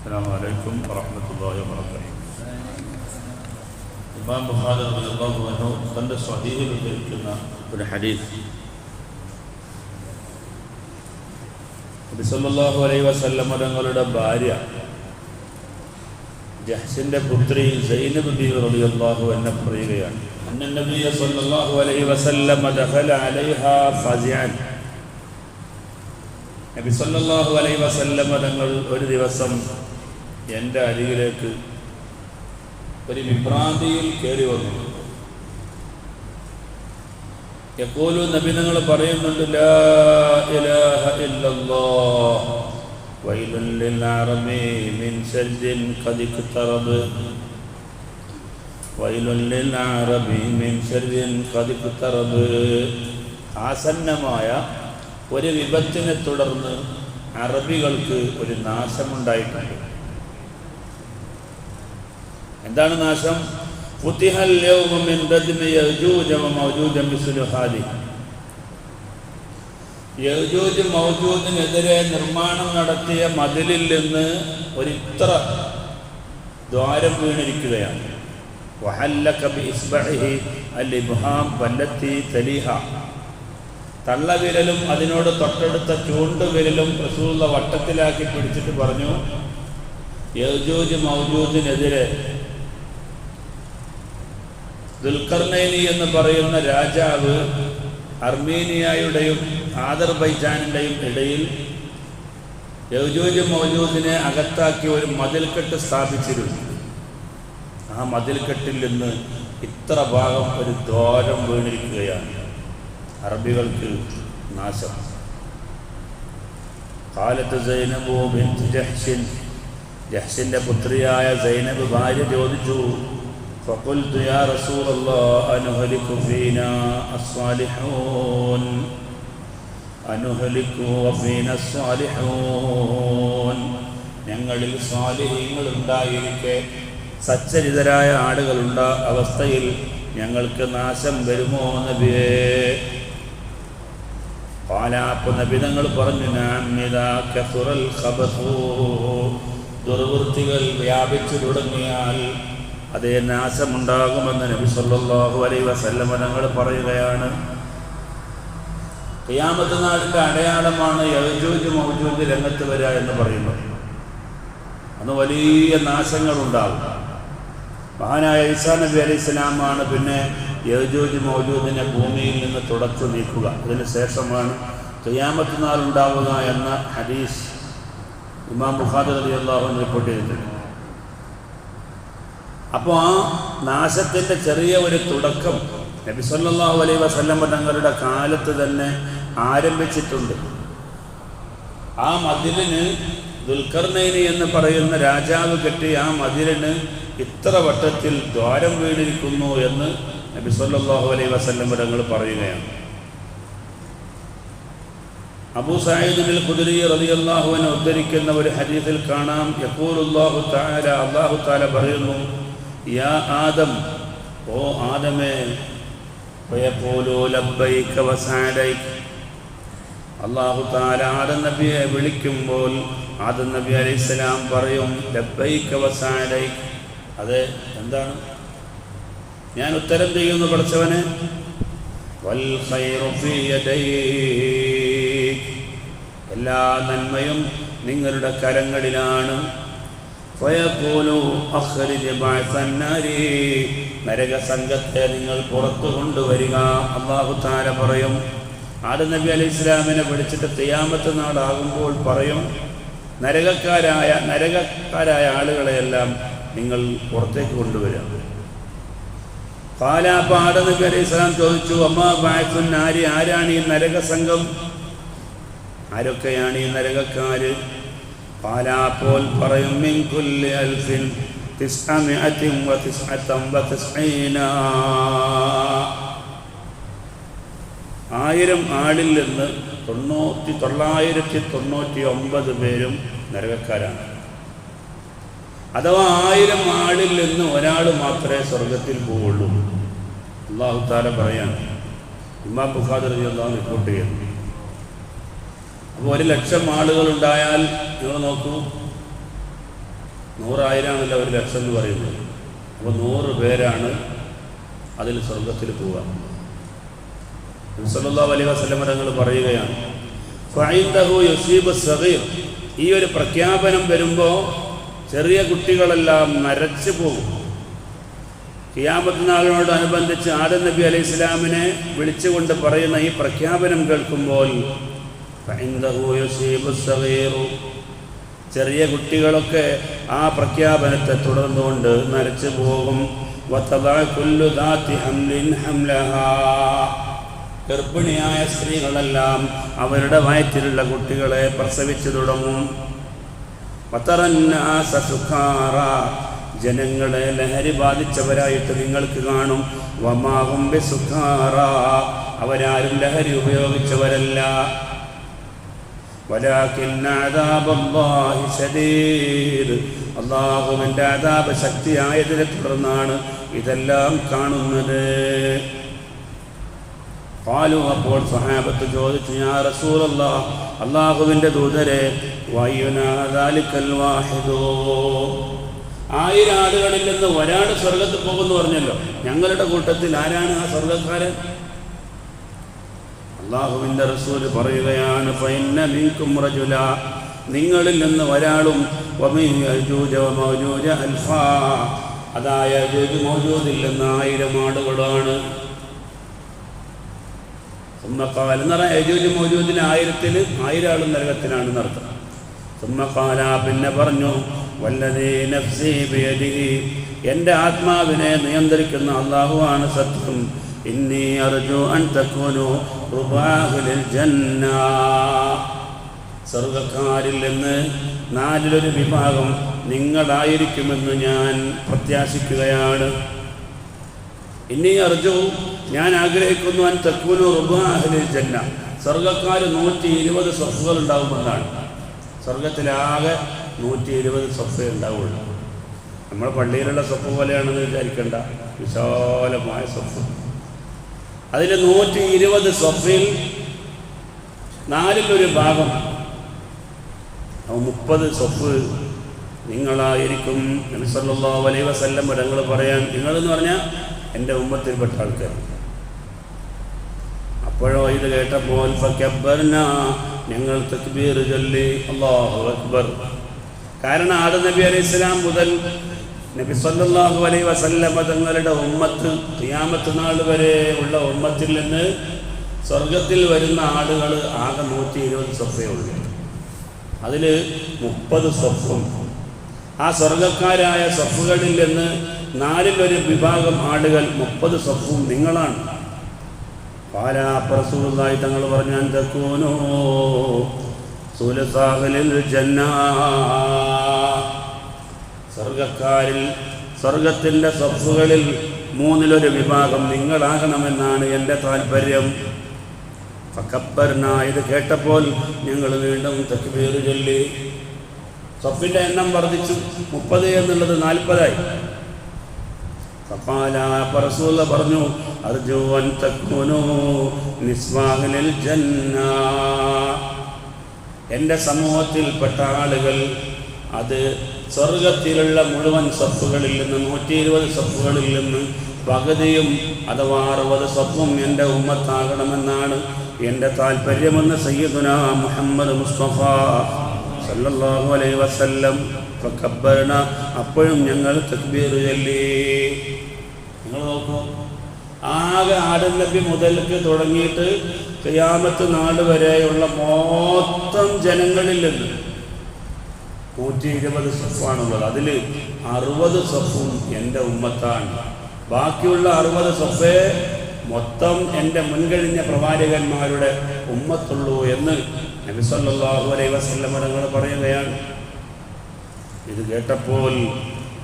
السلام عليكم ورحمة الله وبركاته ഇമാം ബുഖാരി റളിയല്ലാഹു അൻഹു തൻ്റെ സ്വഹീഹിൽ ഉദ്ധരിക്കുന്ന ഒരു ഹദീസ് നബി സല്ലല്ലാഹു അലൈഹി വസല്ലം തങ്ങളുടെ ഭാര്യ ജഹ്സിന്റെ പുത്രി സൈനബ് ബി റളിയല്ലാഹു അൻഹ പറയുകയാണ് അന്ന നബിയ സല്ലല്ലാഹു അലൈഹി വസല്ലം ദഖല അലൈഹ ഫസിഅൻ നബി സല്ലല്ലാഹു അലൈഹി വസല്ലം തങ്ങൾ ഒരു ദിവസം എന്റെ അരികിലേക്ക് ഒരു വിഭ്രാന്തിയിൽ കയറി വന്നു. എപ്പോഴും നബി നിങ്ങൾ പറയുന്നുണ്ട് ആസന്നമായ ഒരു വിപത്തിനെ തുടർന്ന് അറബികൾക്ക് ഒരു നാശമുണ്ടായിട്ടുണ്ട്. ഹാദി. നാശം മൗജൂദിനെതിരെ നിർമ്മാണം നടത്തിയ മതിലിൽ നിന്ന് ഒരിത്ര ദ്വാരം വീണിരിക്കുകയാണ്. തള്ളവിരലും അതിനോട് തൊട്ടടുത്ത ചൂണ്ടുവിരലും റസൂലുള്ള വട്ടത്തിലാക്കി പിടിച്ചിട്ട് പറഞ്ഞു യജൂജ് മൗജൂദിനെതിരെ ദുൽഖർനൈനി എന്ന് പറയുന്ന രാജാവ് അർമീനിയയുടെയും ആദർബൈജാനിന്റെയും ഇടയിൽ യൗജൂജ് മൗജൂദിനെ അകത്താക്കി ഒരു മതിൽക്കെട്ട് സ്ഥാപിച്ചിരുന്നു. ആ മതിൽക്കെട്ടിൽ നിന്ന് ഇത്ര ഭാഗം ഒരു ദ്വാരം വീണിരിക്കുകയാണ്. അറബികൾക്ക് നാശം. കാലത്ത് ജൈനബു ബിൻത് ജഹ്ഷിൻ. ജഹ്ഷിന്റെ പുത്രിയായ സൈനബ് ഭാര്യ ചോദിച്ചു فقلت يا رسول الله أنهلك فينا الصالحون أنهلك وفينا الصالحون ഞങ്ങളിൽ സ്വാലിഹ്യങ്ങൾ ഉണ്ടായിരിക്കെ സച്ചരിതരായ ആളുകളുണ്ട അവസ്ഥയിൽ ഞങ്ങൾക്ക് നാശം വരുമോ നബിയേ പാലാപ്പ് നബിതങ്ങൾ പറഞ്ഞു ദുർവൃത്തികൾ വ്യാപിച്ചു തുടങ്ങിയാൽ അതേ നാശമുണ്ടാകുമെന്ന് നബി സല്ലല്ലാഹു അലൈഹി വസല്ലമ തങ്ങൾ പറയുകയാണ്. ഖിയാമത്ത് നാടിന്റെ അടയാളമാണ് യജൂജ് മൗജൂജ് രംഗത്ത് വരിക എന്ന് പറയുന്നത്. അന്ന് വലിയ നാശങ്ങൾ ഉണ്ടാകും മഹാനായ ഈസാ നബി അലൈഹി ഇസ്ലാമാണ് പിന്നെ യജൂജ് മൗജൂദിനെ ഭൂമിയിൽ നിന്ന് തുടച്ചു നീക്കുക. അതിന് ശേഷമാണ് ഖിയാമത്ത് നാൾ ഉണ്ടാവുക എന്ന ഹദീസ് ഇമാം ബുഖാരി അലി അള്ളാഹു റിപ്പോർട്ട് ചെയ്തിട്ടുണ്ട്. അപ്പോൾ ആ നാശത്തിന്റെ ചെറിയ ഒരു തുടക്കം നബി സല്ലാഹു അലൈ വസല്ലം തങ്ങളുടെ കാലത്ത് തന്നെ ആരംഭിച്ചിട്ടുണ്ട്. ആ മതിലിന് ദുൽഖർനൈനി എന്ന് പറയുന്ന രാജാവ് കെട്ടി ആ മതിലിന് ഇത്ര വട്ടത്തിൽ ദ്വാരം വീണിരിക്കുന്നു എന്ന് നബി സല്ലാഹു അലൈ വസല്ലം തങ്ങൾ പറയുകയാണ്. അബൂ സഈദുൽ കുതിരി റളിയല്ലാഹു അൻഹു ഉദ്ധരിക്കുന്ന ഒരു ഹരീഫിൽ കാണാം. യഖൂലുല്ലാഹു തആല അല്ലാഹു തആല പറയുന്നു യാ ആദം ഓ ആദമേ അല്ലാഹു തആല ആദം നബിയെ വിളിക്കുമ്പോൾ ആദം നബി അലൈഹി സ്വലാം പറയും ലബൈക്ക് വസഅലൈക അതെ എന്താണ്? ഞാൻ ഉത്തരം ചെയ്യുന്നു പഠിച്ചവന്. എല്ലാ നന്മയും നിങ്ങളുടെ കരങ്ങളിലാണ്. നരക നിങ്ങൾ പുറത്തു കൊണ്ടുവരിക. അള്ളാഹു താര പറയും. ആട് നബി അലി ഇസ്ലാമിനെ പിടിച്ചിട്ട് തെയ്യാമത്ത് നാടാകുമ്പോൾ പറയും നരകക്കാരായ നരകക്കാരായ ആളുകളെയെല്ലാം നിങ്ങൾ പുറത്തേക്ക് കൊണ്ടുവരാം പാലാപ്പ പാട നബി അലി ഇസ്ലാം ചോദിച്ചു അമ്മ ബാക്കുൻ ആര് ആരാണ് ഈ നരക സംഘം ആരൊക്കെയാണ് ഈ നരകക്കാര്? പാലാപ്പോൾ പറയും മിൻ കുല്ലി അൽഫിൻ തിസ്അമിഅത്തിൻ വതിസ്അതൻ വതിസ്ഈന ആയിരം ആളിൽ നിന്ന് തൊണ്ണൂറ്റി തൊള്ളായിരത്തി തൊണ്ണൂറ്റി ഒമ്പത് പേരും നരകക്കാരാണ്. അഥവാ ആയിരം ആളിൽ നിന്ന് ഒരാൾ മാത്രമേ സ്വർഗത്തിൽ പോവുള്ളൂ. അള്ളാഹു താല പറയാണ് ഇമാ ബുഖാദർ അള്ളാഹു റിപ്പോർട്ട് ചെയ്യുന്നു. അപ്പോൾ ഒരു ലക്ഷം ആളുകൾ ഉണ്ടായാൽ നിങ്ങൾ നോക്കൂ? നൂറായിരം എന്നല്ല ഒരു ലക്ഷം എന്ന് പറയുന്നത്. അപ്പോൾ നൂറ് പേരാണ് അതിൽ സ്വർഗത്തിൽ പോവുക. സല്ലാ വലിയ വസലമരങ്ങൾ പറയുകയാണ് ഈ ഒരു പ്രഖ്യാപനം വരുമ്പോൾ ചെറിയ കുട്ടികളെല്ലാം നരച്ചു പോകും. കിയാമത്ത് നാളിനോടനുബന്ധിച്ച് ആദം നബി അലൈഹി ഇസ്ലാമിനെ വിളിച്ചുകൊണ്ട് പറയുന്ന ഈ പ്രഖ്യാപനം കേൾക്കുമ്പോൾ ചെറിയ കുട്ടികളൊക്കെ ആ പ്രഖ്യാപനത്തെ തുടർന്നുകൊണ്ട് നരച്ചു പോകും. ഗർഭിണിയായ സ്ത്രീകളെല്ലാം അവരുടെ വയറ്റിലുള്ള കുട്ടികളെ പ്രസവിച്ചു തുടങ്ങും. ജനങ്ങളെ ലഹരി ബാധിച്ചവരായിട്ട് നിങ്ങൾക്ക് കാണും. വമാകും സുഖാറ അവരാരും ലഹരി ഉപയോഗിച്ചവരല്ല. ولكن عذاب الله شديد അള്ളാഹുവിൻ്റെ അതാപ ശക്തിയായതിനെ തുടർന്നാണ് ഇതെല്ലാം കാണുന്നത് പാലു അപ്പോൾ സഹാബത്ത് ചോദിച്ചു ഞാൻ റസൂലല്ല അള്ളാഹുവിൻ്റെ ദൂതരെ വയ്യുനാദാലിക്കൽ വാഹിദോ ആയിരം ആളുകളിൽ നിന്ന് ഒരാൾ സ്വർഗത്ത് പോകുമെന്ന് പറഞ്ഞല്ലോ ഞങ്ങളുടെ കൂട്ടത്തിൽ ആരാണ് ആ സ്വർഗക്കാരൻ അള്ളാഹുവിന്റെ റസൂൽ പറയുകയാണ് ഫൈന്ന മീൻകും റജുല. നിങ്ങളിൽ നിന്ന് ഒരാളും അൽഫാ. അതായ മൗജൂദിൽ നിന്ന് ആയിരം ആടുകളാണ് സുമ്മക്കാൽ എന്ന് പറഞ്ഞാൽ യജൂജ് മൗജൂദിന് ആയിരത്തിൽ ആയിരം ആളും നരകത്തിലാണ് നടത്തുക സുമ്മക്കാല പിന്നെ പറഞ്ഞു വല്ലതേ നഫ്സി എന്റെ ആത്മാവിനെ നിയന്ത്രിക്കുന്ന അള്ളാഹുവാണ് സത്യം. ഇന്നി അർജു അൻ تكونوا رباه للجنة സ്വർഗക്കാരിൽ നിന്ന് നാലിലൊരു വിഭാഗം നിങ്ങളായിരിക്കുമെന്ന് ഞാൻ പ്രത്യാശിക്കുകയാണ്. ഇനി അർജു ഞാൻ ആഗ്രഹിക്കുന്നു അൻ തക്കൂനു റുബാഹലിൽ ജന്ന. സ്വർഗക്കാർ നൂറ്റി ഇരുപത് സ്വഫുകൾ ഉണ്ടാകുമെന്നാണ് സ്വർഗത്തിലാകെ നൂറ്റി ഇരുപത് സ്വഫേ ഉണ്ടാവുള്ളൂ. നമ്മുടെ പള്ളിയിലുള്ള സ്വപ്പ് പോലെയാണെന്ന് വിചാരിക്കേണ്ട. വിശാലമായ സ്വപ്പ് അതിൽ നൂറ്റി ഇരുപത് സ്വഫിൽ നാലിലൊരു ഭാഗം. മുപ്പത് സ്വഫ് നിങ്ങളായിരിക്കും. നബിസല്ലാ അലൈ വസല്ലം ഇടങ്ങൾ പറയാൻ നിങ്ങളെന്ന് പറഞ്ഞാൽ എന്റെ ഉമ്മത്തിൽപ്പെട്ട ആൾക്കാർ. അപ്പോഴോ ഇത് കേട്ടപ്പോൾ ഞങ്ങൾ തക്ബീർ ചൊല്ലി അല്ലാഹു അക്ബർ. കാരണം ആദ നബി അലൈഹി ഇസ്ലാം മുതൽ നബി സല്ലല്ലാഹു അലൈഹി വസല്ലമ തങ്ങളുടെ ഉമ്മത്ത് ക്രിയാമത്ത് നാൾ വരെ ഉള്ള ഉമ്മത്തിൽ നിന്ന് സ്വർഗത്തിൽ വരുന്ന ആളുകൾ ആകെ നൂറ്റി ഇരുപത് സ്വപ്നേ അതിൽ മുപ്പത് സ്വപ്നം ആ സ്വർഗക്കാരായ സ്വപ്പുകളിൽ നിന്ന് നാലിലൊരു വിഭാഗം ആളുകൾ മുപ്പത് സ്വപ്നവും നിങ്ങളാണ്. പാലാപ്രസൂതായി തങ്ങൾ പറഞ്ഞു സുലസാഹലിൽ ജന്ന സ്വർഗക്കാരിൽ സ്വർഗത്തിന്റെ സ്വപ്പുകളിൽ മൂന്നിലൊരു വിഭാഗം നിങ്ങളാകണമെന്നാണ് എന്റെ താല്പര്യം ഫക്കപ്പർന ഇത് കേട്ടപ്പോൾ ഞങ്ങൾ വീണ്ടും തക്ബീർ ചൊല്ലി. സ്വപ്പിന്റെ എണ്ണം വർദ്ധിച്ചു മുപ്പത് എന്നുള്ളത് നാൽപ്പതായി. ഫഖാല പറസൂല റസൂല പറഞ്ഞു അർജു അൻ തക്കൂനു നിസ്വാഹനിൽ ജന്ന. എന്റെ സമൂഹത്തിൽപ്പെട്ട ആളുകൾ അത് സ്വർഗത്തിലുള്ള മുഴുവൻ സപ്പുകളിൽ നിന്ന് നൂറ്റി ഇരുപത് സപ്പുകളിൽ നിന്ന് പകുതിയും അഥവാ അറുപത് സപ്പും എന്റെ ഉമ്മത്താകണമെന്നാണ് എന്റെ താല്പര്യമെന്ന് സയ്യിദുന മുഹമ്മദ് മുസ്തഫ സല്ലല്ലാഹു അലൈഹി വസല്ലം ഫക്കബ്ബർന അപ്പോഴും ഞങ്ങൾ തക്ബീർ ചൊല്ലി. നിങ്ങൾ നോക്കൂ. ആകെ ആടൻ നബി മുതൽക്ക് തുടങ്ങിയിട്ട് ക്യാമത്ത് നാട് വരെയുള്ള മൊത്തം ജനങ്ങളിൽ നിന്ന് നൂറ്റി ഇരുപത് സഫാണുള്ളത് അതിൽ അറുപത് സഫും എന്റെ ഉമ്മത്താണ്. ബാക്കിയുള്ള അറുപത് സഫേ മൊത്തം എന്റെ മുൻകഴിഞ്ഞ പ്രവാചകന്മാരുടെ ഉമ്മത്തുള്ളൂ എന്ന് നബി സല്ലല്ലാഹു അലൈഹി വസല്ലം തങ്ങൾ പറയുകയാണ്. ഇത് കേട്ടപ്പോൾ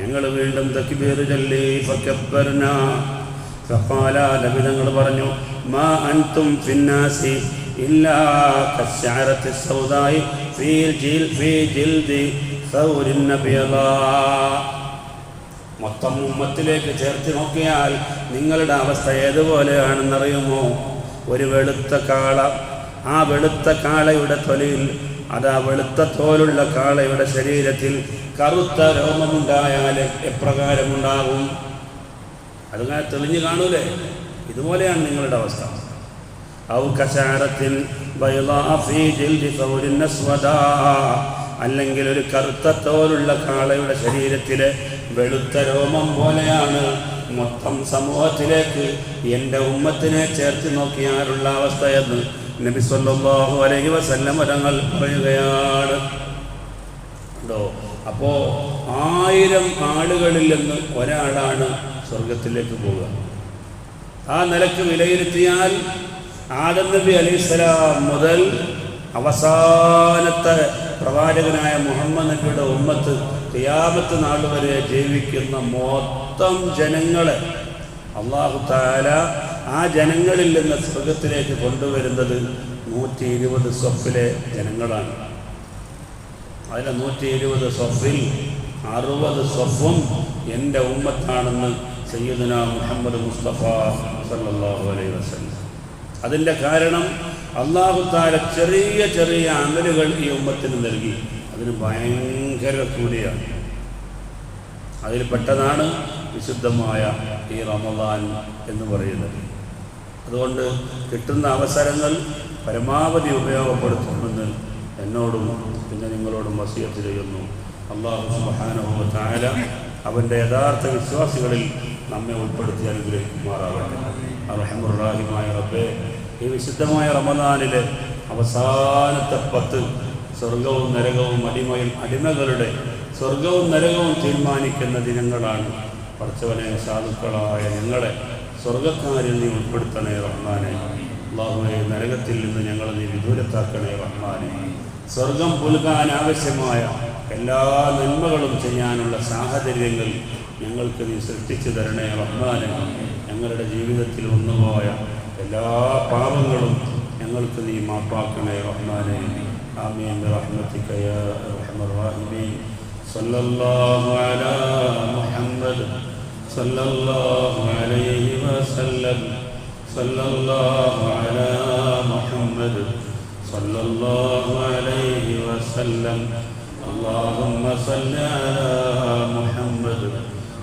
ഞങ്ങൾ വീണ്ടും തക്കിബേർ ചൊല്ലി ഫക്കബ്ബർന. ഫഖാല പറഞ്ഞു മാ അൻതും ഫിന്നാസി ഇല്ലാ കശ്ശഅറത്തി സൗദായി ഫീ ജിൽ ഫീ جلد ثور നബിയല്ലാ. മൊത്തം ഉമ്മത്തിലേക്ക് ചേർത്ത് നോക്കിയാൽ നിങ്ങളുടെ അവസ്ഥ ഏതുപോലെയാണെന്നറിയുമോ? ഒരു വെളുത്ത കാള ആ വെളുത്ത കാളയുടെ തൊലിയിൽ അതാ വെളുത്ത തോലുള്ള കാളയുടെ ശരീരത്തിൽ കറുത്ത രോമമുണ്ടായാൽ എപ്രകാരമുണ്ടാകും? അതിങ്ങനെ തെളിഞ്ഞു കാണൂലേ? ഇതുപോലെയാണ് നിങ്ങളുടെ അവസ്ഥ. ഔ കശാരത്തിൽ അല്ലെങ്കിൽ ഒരു കറുത്ത തോലുള്ള കാളയുടെ ശരീരത്തിലെ വെളുത്ത രോമം പോലെയാണ് മൊത്തം സമൂഹത്തിലേക്ക് എന്റെ ഉമ്മത്തിനെ ചേർത്ത് നോക്കിയാറുള്ള അവസ്ഥയെന്ന് നബി സല്ലല്ലാഹു അലൈഹി വസല്ലം തങ്ങൾ പറയുകയാണ്. ഉണ്ടോ? അപ്പോൾ ആയിരം ആളുകളിൽ നിന്ന് ഒരാളാണ് സ്വർഗത്തിലേക്ക് പോവുക. ആ നിലയ്ക്ക് വിലയിരുത്തിയാൽ ആദം നബി അലൈഹിസ്സലാം മുതൽ അവസാനത്തെ പ്രവാചകനായ മുഹമ്മദ് നബിയുടെ ഉമ്മത്ത് ഖിയാമത്ത് നാൾ വരെ ജീവിക്കുന്ന മൊത്തം ജനങ്ങളെ അള്ളാഹു താല ആ ജനങ്ങളിൽ നിന്ന് സ്വർഗത്തിലേക്ക് കൊണ്ടുവരുന്നത് നൂറ്റി ഇരുപത് സ്വപ്പിലെ ജനങ്ങളാണ്. അതിലെ നൂറ്റി ഇരുപത് സ്വഫിൽ അറുപത് സ്വഫും എന്റെ ഉമ്മത്താണെന്ന് സയ്യിദുന മുഹമ്മദ് മുസ്തഫ സല്ലാഹു അലൈഹി വസല്ലം. അതിന്റെ കാരണം അള്ളാഹു താല ചെറിയ ചെറിയ അമലുകൾ ഈ ഉമ്മത്തിന് നൽകി. അതിന് ഭയങ്കര കൂടിയാണ് അതിൽ പെട്ടതാണ് വിശുദ്ധമായ ഈ റമദാൻ എന്ന് പറയുന്നത്. അതുകൊണ്ട് കിട്ടുന്ന അവസരങ്ങൾ പരമാവധി ഉപയോഗപ്പെടുത്തുമെന്ന് എന്നോടും പിന്നെ നിങ്ങളോടും വസീയത്ത് ചെയ്യുന്നു. അള്ളാഹു സുബ്ഹാനഹു താര അവന്റെ യഥാർത്ഥ വിശ്വാസികളിൽ നമ്മെ ഉൾപ്പെടുത്തി അനുഗ്രഹിക്കുമാറാവട്ടെ അറഹമുറാഹിമായ റബ്ബേ ഈ വിശുദ്ധമായ റമദാനിലെ അവസാനത്തെ പത്ത് സ്വർഗവും നരകവും അടിമയും അടിമകളുടെ സ്വർഗവും നരകവും തീരുമാനിക്കുന്ന ദിനങ്ങളാണ്. പറച്ചവനെ സാധുക്കളായ ഞങ്ങളെ സ്വർഗക്കാരിൽ നീ ഉൾപ്പെടുത്തണേ റഹ്മാനെ. അള്ളാഹുവെ നരകത്തിൽ നിന്ന് ഞങ്ങൾ നീ വിദൂരത്താക്കണേ റഹ്മാനെ. സ്വർഗം പുൽകാൻ ആവശ്യമായ എല്ലാ നന്മകളും ചെയ്യാനുള്ള സാഹചര്യങ്ങൾ ഞങ്ങൾക്ക് നീ സൃഷ്ടിച്ചു തരണേ റഹ്മാനെ ഞങ്ങളുടെ ജീവിതത്തിൽ വന്നുപോയ എല്ലാ പാപങ്ങളും ഞങ്ങൾക്ക് നീ മാപ്പാക്കണേ റഹ്മാനെ ആമീൻ برحمتك يا ارحم الراحمين صلى الله على محمد صلى الله عليه وسلم صلى الله على محمد صلى الله عليه وسلم اللهم صل على محمد